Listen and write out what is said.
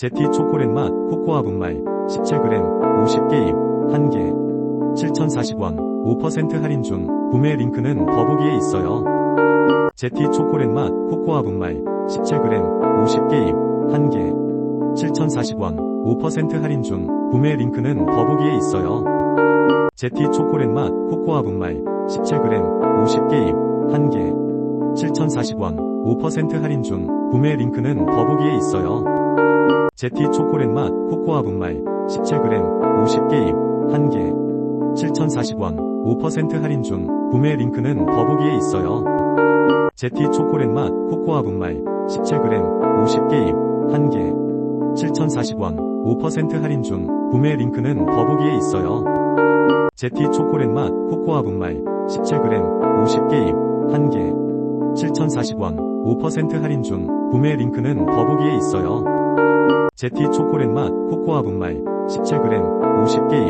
제티 초콜릿 맛 코코아 분말 17g 50개 입 1개 7,040원 5% 할인 중 구매 링크는 더보기에 있어요. 제티 초콜릿 맛 코코아 분말 17g 50개 입 1개 7,040원 5% 할인 중 구매 링크는 더보기에 있어요. 제티 초콜릿 맛 코코아 분말 17g 50개 입 1개 7,040원 5% 할인 중 구매 링크는 더보기에 있어요. 제티 초콜릿 맛 코코아 분말 17g 50개 입 1개 7,040원 5% 할인 중 구매 링크는 더보기에 있어요. 제티 초콜릿 맛 코코아 분말 17g 50개 입 1개 7,040원 5% 할인 중 구매 링크는 더보기에 있어요. 제티 초콜릿 맛 코코아 분말 17g 50개 입 1개 7,040원 5% 할인 중 구매 링크는 더보기에 있어요. 제티 초콜릿 맛 코코아 분말 17g 50개 입